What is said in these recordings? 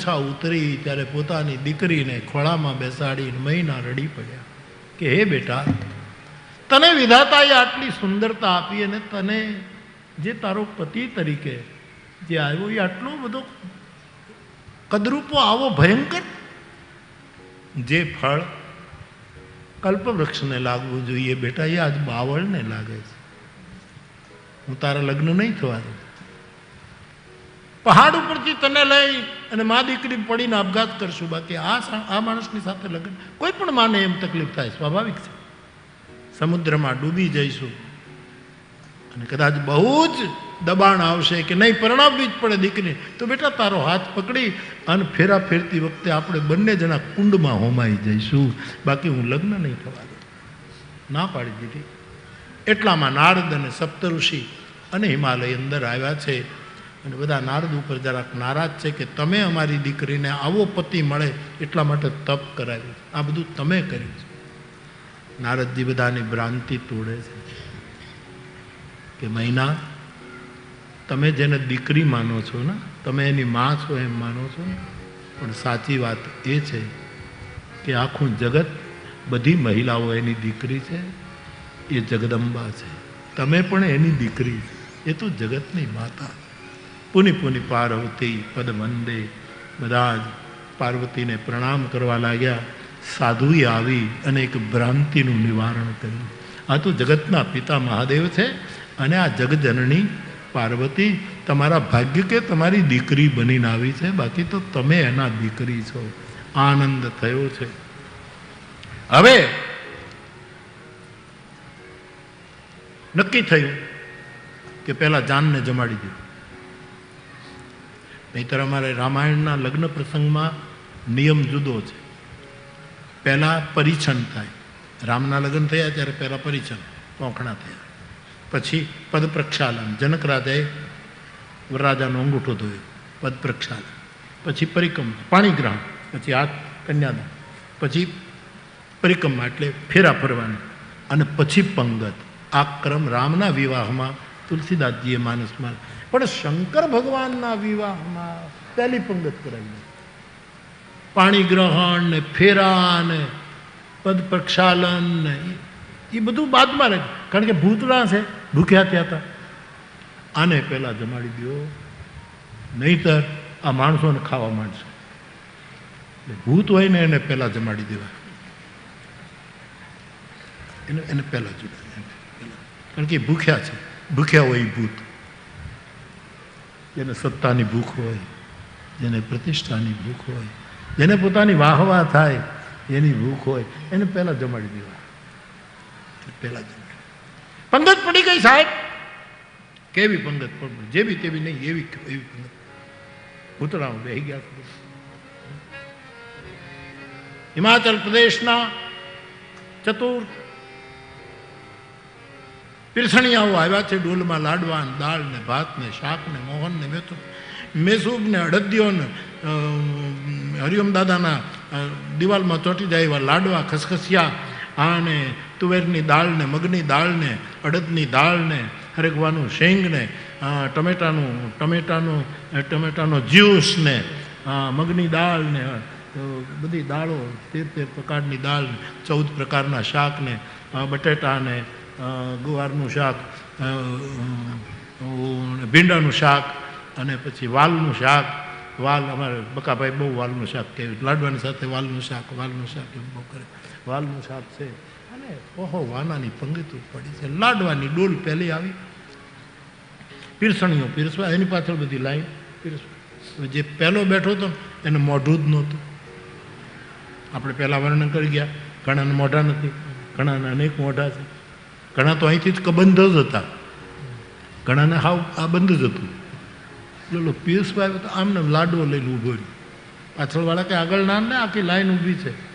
મૂછા ઉતરી ત્યારે પોતાની દીકરીને ખોળામાં બેસાડીને મહિના રડી પડ્યા. કે, હે બેટા, તને વિધાતાએ આટલી સુંદરતા આપી અને તને જે તારો પતિ તરીકે જે આવ્યો એ આટલો બધો કદરૂપો આવો ભયંકર? જે ફળ કલ્પવૃક્ષને લાગવું જોઈએ બેટા, એ આજ બાવળને લાગે છે. હું તારા લગ્ન નહીં થવા દઉં. પહાડ ઉપરથી તને લઈ અને મા દીકરી પડીને આપઘાત કરશું. બાકી આ આ માણસની સાથે લગ્ન કોઈ પણ માને એમ તકલીફ થાય, સ્વાભાવિક છે. સમુદ્રમાં ડૂબી જઈશું. અને કદાચ બહુ જ દબાણ આવશે કે નહીં, પરણાવવી જ પડે દીકરી તો બેટા, તારો હાથ પકડી અને ફેરા ફેરતી વખતે આપણે બંને જણા કુંડમાં હોમાઈ જઈશું. બાકી હું લગ્ન નહીં થવા દઉં. ના પાડી દીધી. એટલામાં નારદ અને સપ્તઋષિ અને હિમાલય અંદર આવ્યા છે. અને બધા નારદ ઉપર જરાક નારાજ છે કે તમે અમારી દીકરીને આવો પતિ મળે એટલા માટે તપ કરાવ્યું આ બધું તમે કર્યું છે. નારદજી બધાની ભ્રાંતિ તોડે છે. કે મહિના તમે જેને દીકરી માનો છો ને, તમે એની માં છો એમ માનો છો ને, પણ સાચી વાત એ છે કે આખું જગત બધી મહિલાઓ એની દીકરી છે, એ જગદંબા છે. તમે પણ એની દીકરી એ તો જગતની માતા પુની પુનિ પાર્વતી પદ વંદે બધા જ પાર્વતીને પ્રણામ કરવા લાગ્યા. સાધુએ આવી અને એક ભ્રાંતિનું નિવારણ કર્યું. આ તો જગતના પિતા મહાદેવ છે અને આ જગજનની પાર્વતી તમારા ભાગ્ય કે તમારી દીકરી બનીને આવી છે? બાકી તો તમે એના દીકરી છો. આનંદ થયો છે. હવે નક્કી થયું કે પહેલા જાનને જમાડી દીધું નહીતર અમારે રામાયણના લગ્ન પ્રસંગમાં નિયમ જુદો છે. પહેલાં પરિછન થાય. રામના લગ્ન થયા ત્યારે પહેલાં પરિછન પોંખણા થયા. પછી પદ પ્રક્ષાલન જનક રાજાએ રાજાનો અંગૂઠો ધોયો પદ પ્રક્ષાલન પછી પરિક્રમા, પાણીગ્રહણ. પછી હાથ કન્યાદાન. પછી પરિક્રમા એટલે ફેરા ફરવાની. અને પછી પંગત. આ ક્રમ રામના વિવાહમાં તુલસીદાસજીએ માનસમાં પણ શંકર ભગવાનના વિવાહમાં પહેલી પંગત કરાવી પાણી ગ્રહણ ને ફેરા ને પદ પ્રક્ષાલન ને એ- બધું બાદમાં રહે કારણ કે ભૂતળા છે ભૂખ્યા થયા હતા. આને પહેલાં જમાડી દો નહીતર આ માણસોને ખાવા માંડશે. ભૂત હોય ને એને પહેલાં જમાડી દેવા. એને એને પહેલાં જુદા કારણ કે ભૂખ્યા છે. ભૂખ્યા હોય ભૂત. જેને સત્તાની ભૂખ હોય, જેને પ્રતિષ્ઠાની ભૂખ હોય, જેને પોતાની વાહવા થાય, એની ભૂખ હોય, એને પહેલાં જમાડી દેવા. પહેલાં જમાડી. પંગત પડી ગઈ સાહેબ. કેવી પંગત પણ જેવી તેવી નહીં, એવી એવી પંગત. ભૂતળાઓ બેહી ગયા હિમાચલ પ્રદેશના ચતુર પીરસણિયાઓ આવ્યા છે ડોલમાં લાડવા ને દાળ ને ભાત ને શાક ને મોહન ને મેથું મેસૂબ ને અડદિયો ને હરિઓમ દાદાના દિવાલમાં ચોંટી જાય એવા લાડવા ખસખસિયા. આને, તુવેરની દાળ ને મગની દાળ ને અડદની દાળ ને હરેકવાનું શેંગ ને ટમેટાનું ટમેટાનું ટમેટાનો જ્યુસ ને મગની દાળ ને બધી દાળો તેર તેર પ્રકારની દાળ ચૌદ પ્રકારના શાક ને બટેટા ને ગુવારનું શાક ભીંડાનું શાક અને પછી વાલનું શાક. વાલ અમારે બકાભાઈ બહુ વાલનું શાક કે લાડવાની સાથે વાલનું શાક વાલનું શાક એમ બહુ કરે. વાલનું શાક છે. અને ઓહો, વાનાની પંગતો પડી છે. લાડવાની ડોલ પહેલી આવી. પીરસણીઓ પીરસવા, એની પાછળ બધી લાઈન પીરસવા. જે પહેલો બેઠો હતો એને મોઢું જ નહોતું. આપણે પહેલાં વર્ણન કરી ગયા. ઘણાને મોઢા નથી. ઘણાને અનેક મોઢા છે. ઘણા તો અહીંથી જ કબંધ જ હતા. ઘણાને હાવ આ બંધ જ હતું. બોલો પિયુષભાઈ તો આમને લાડવો લઈને ઊભો રહ્યો. પાછળવાળા કે આગળ ના ને આખી લાઈન ઊભી છે.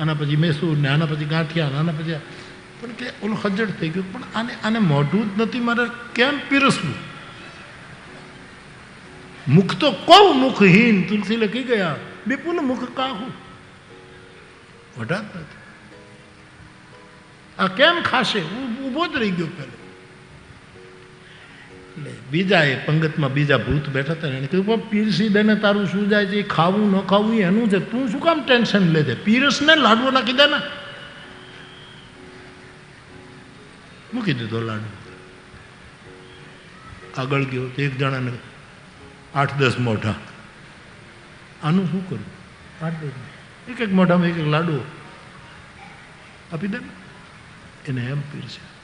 આના પછી મેસૂર ને, આના પછી ગાંઠિયા આના પછી. પણ કે ઓલું હજડ થઈ ગયું. પણ આને આને મોઢું જ નથી મારે કેમ પીરસવું? મુખ તો કહું મુખહીન, તુલસી લખી ગયા. વિપુલ મુખ કાહું? જ નથી. આ કેમ ખાશે? ઊભો જ રહી ગયો પેલો. એટલે બીજા એ પંગતમાં બીજા ભૂત બેઠા હતા એને કહ્યું પીરસી દે તારું શું જાય છે? ખાવું ન ખાવું એનું છે. તું શું કામ ટેન્શન લે છે? પીરસ ને લાડવો નાખી દે ને. મૂકી દીધો લાડુ આગળ ગયો તો એક જણાને આઠ દસ મોઢા. આનું શું કરું? આઠ દસ. એક એક મોઢામાં એક એક લાડુ આપી દે ને. એને એમ પીરસે.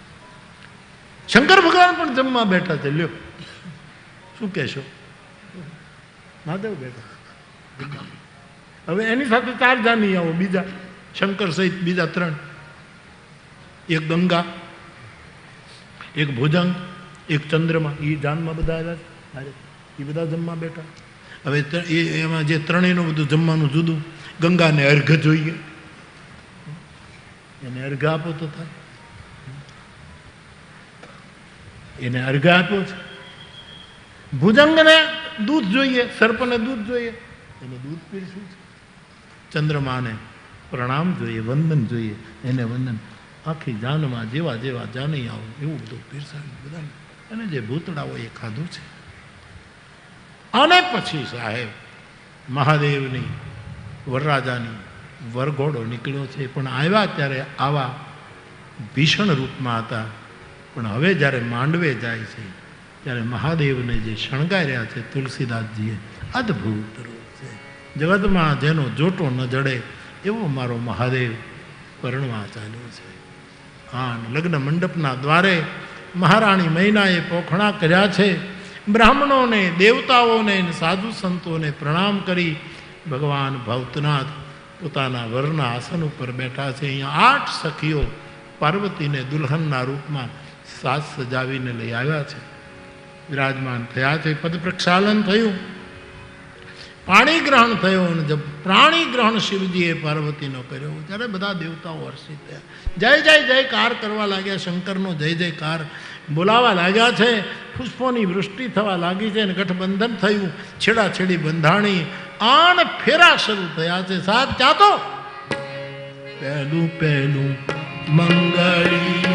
શંકર ભગવાન પણ જમવા બેઠા છે, લ્યો. શું કહેશો? મહાદેવ બેઠા. હવે એની સાથે ચાર જાની આવો, બીજા. શંકર સહિત બીજા ત્રણ. એક ગંગા, એક ભુજંગ, એક ચંદ્રમા. એ જાનમાં બધા આવ્યા છે. એ બધા જમવા બેઠા. હવે એ, એમાં જે ત્રણેયનું બધું જમવાનું જુદું. ગંગાને અર્ઘ જોઈએ. એને અર્ઘ આપો તો થાય. એને અર્ઘ આપ્યો છે. ભુજંગને દૂધ જોઈએ, સર્પને દૂધ જોઈએ, એને દૂધ પીરસ્યું છે. ચંદ્રમાને પ્રણામ જોઈએ, વંદન જોઈએ, એને વંદન. આખી જાનમાં જેવા જેવા જાની આવો એવું બધું પીરસાવ્યું બધાને. અને જે ભૂતડાઓ એ ખાધું છે. અને પછી સાહેબ, મહાદેવની વરરાજાની વરઘોડો નીકળ્યો છે. પણ આવ્યા ત્યારે આવા ભીષણ રૂપમાં હતા. પણ હવે જ્યારે માંડવે જાય છે, ત્યારે મહાદેવને જે શણગાર્યા છે તુલસીદાસજીએ, અદ્ભુત રૂપ છે. જગતમાં જેનો જોટો ન જડે, એવો મારો મહાદેવ પરણવા ચાલ્યો છે. હા લગ્ન મંડપના દ્વારે મહારાણી મહિનાએ પોખણા કર્યા છે. બ્રાહ્મણોને, દેવતાઓને સાધુ સંતોને પ્રણામ કરી ભગવાન ભવતનાથ પોતાના વરના આસન ઉપર બેઠા છે. અહીંયા આઠ સખીઓ પાર્વતીને દુલ્હનના રૂપમાં સાજ સજાવીને લઈ આવ્યા છે. વિરાજમાન થયા છે. પદ પ્રક્ષાલન થયું. પાણી ગ્રહણ થયું અને જબ પ્રાણી ગ્રહણ શિવજીએ પાર્વતીનો કર્યો. ત્યારે બધા દેવતાઓ હર્ષિત થયા. જય જય જયકાર કરવા લાગ્યા. શંકરનો જય જયકાર બોલાવા લાગ્યા છે. પુષ્પોની વૃષ્ટિ થવા લાગી છે અને ગઠબંધન થયું. છેડાછેડી બંધાણી આણ ફેરા શરૂ થયા છે. સાત ચાતો પહેલું પહેલું મંગળીયું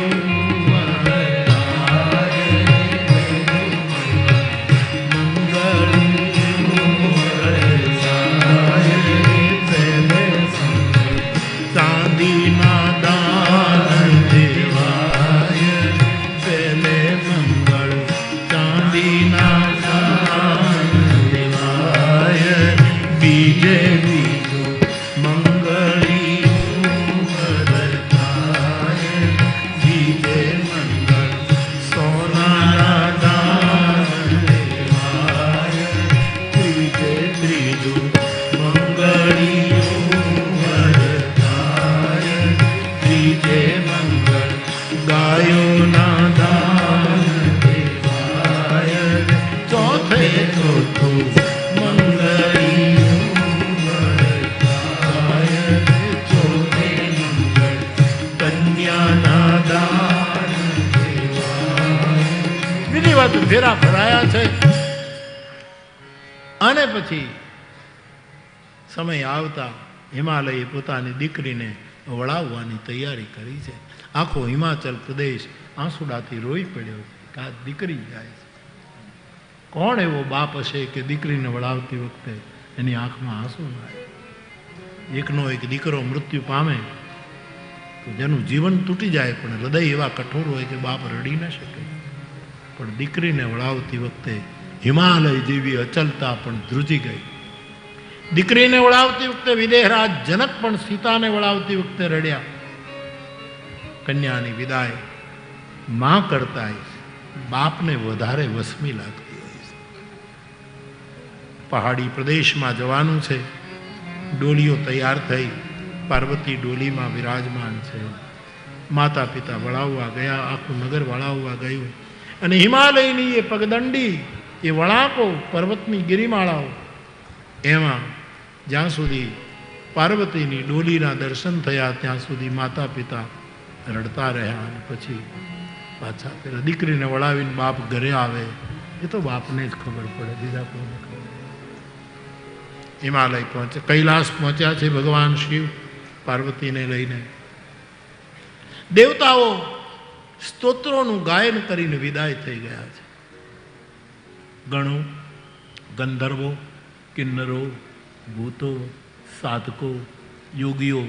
છે. અને પછી સમય આવતા હિમાલયે પોતાની દીકરીને વળાવવાની તૈયારી કરી છે. આખો હિમાચલ પ્રદેશ આંસુડાથી રોઈ પડ્યો છે કે દીકરી જાય છે. કોણ એવો બાપ હશે કે દીકરીને વળાવતી વખતે એની આંખમાં આંસુ ના આવે? એકનો એક દીકરો મૃત્યુ પામે તો જેનું જીવન તૂટી જાય પણ હૃદય એવા કઠોર હોય કે બાપ રડી ન શકે. પણ દીકરીને વળાવતી વખતે હિમાલય જેવી અચલતા પણ ધ્રુજી ગઈ. દીકરીને વળાવતી વખતે વિદેહરાજ જનક પણ સીતાને વળાવતી વખતે રડ્યા. કન્યાની વિદાયમાં કરતાય બાપને વધારે વસમી લાગતી હોય પહાડી પ્રદેશમાં જવાનું છે. ડોલીઓ તૈયાર થઈ. પાર્વતી ડોલીમાં વિરાજમાન છે. માતા પિતા વળાવવા ગયા, આખું નગર વળાવવા ગયું. અને હિમાલયની એ પગદંડી, એ વળાંકો, પર્વતની ગિરિમાળાઓ, એમાં જ્યાં સુધી પાર્વતીની ડોલીના દર્શન થયા, ત્યાં સુધી માતા પિતા રડતા રહ્યા અને પછી પાછા પેલા દીકરીને વળાવીને બાપ ઘરે આવે, એ તો બાપને જ ખબર પડે, બીજા કોઈને ખબર હિમાલય પહોંચે, કૈલાસ પહોંચ્યા છે ભગવાન શિવ, પાર્વતીને લઈને. દેવતાઓ સ્તોત્રોનું ગાયન કરીને વિદાય થઈ ગયા છે. ગણો, ગંધર્વો, કિન્નરો, ભૂતો, સાધકો, યોગીઓ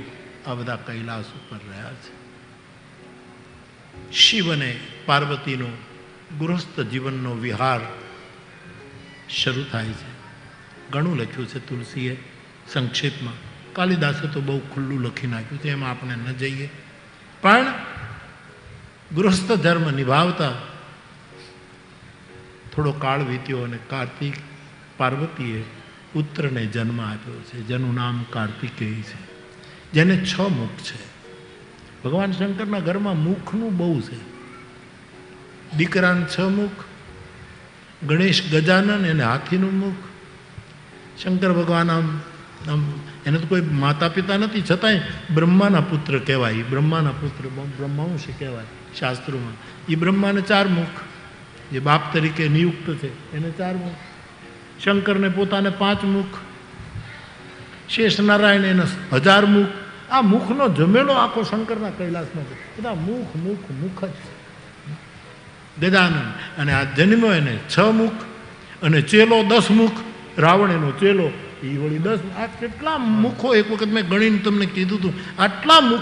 આ બધા કૈલાસ ઉપર રહ્યા છે. શિવ અને પાર્વતીનો ગૃહસ્થ જીવનનો વિહાર શરૂ થાય છે. ઘણું લખ્યું છે તુલસીએ સંક્ષેપમાં. કાલિદાસે તો બહુ ખુલ્લું લખી નાખ્યું છે, એમાં આપણે ન જઈએ. પણ ગૃહસ્થ ધર્મ નિભાવતા થોડો કાળ વીત્યો અને કાર્તિક પાર્વતીએ પુત્રને જન્મ આપ્યો છે. જેનું નામ કાર્તિકેય છે. જેને છ મુખ છે. ભગવાન શંકરના ઘરમાં મુખનું બહુ છે. દીકરાને છ મુખ, ગણેશ ગજાનન એને હાથીનું મુખ. શંકર ભગવાન આમ આમ એને તો કોઈ માતા પિતા નથી. છતાંય બ્રહ્માના પુત્ર કહેવાય. બ્રહ્માના પુત્ર બ્રહ્માંશ કહેવાય. શાસ્ત્રોમાં. એ બ્રહ્માને ચાર મુખ. જે બાપ તરીકે નિયુક્ત છે, એને ચાર મુખ. શંકરને પોતાને પાંચ મુખ. શેષ નારાયણ એને હજાર મુખ. આ મુખનો જમેલો આખો શંકરના કૈલાસમાં છે. બધા મુખ મુખ મુખ જ. ગજાનંદ અને આ જન્મ્યો એને છ મુખ અને ચેલો દસ મુખ. રાવણ એનો ચેલો એ વળી દસ. આ કેટલા મુખો એક વખત મેં ગણીને તમને કીધું હતું આટલા મુખ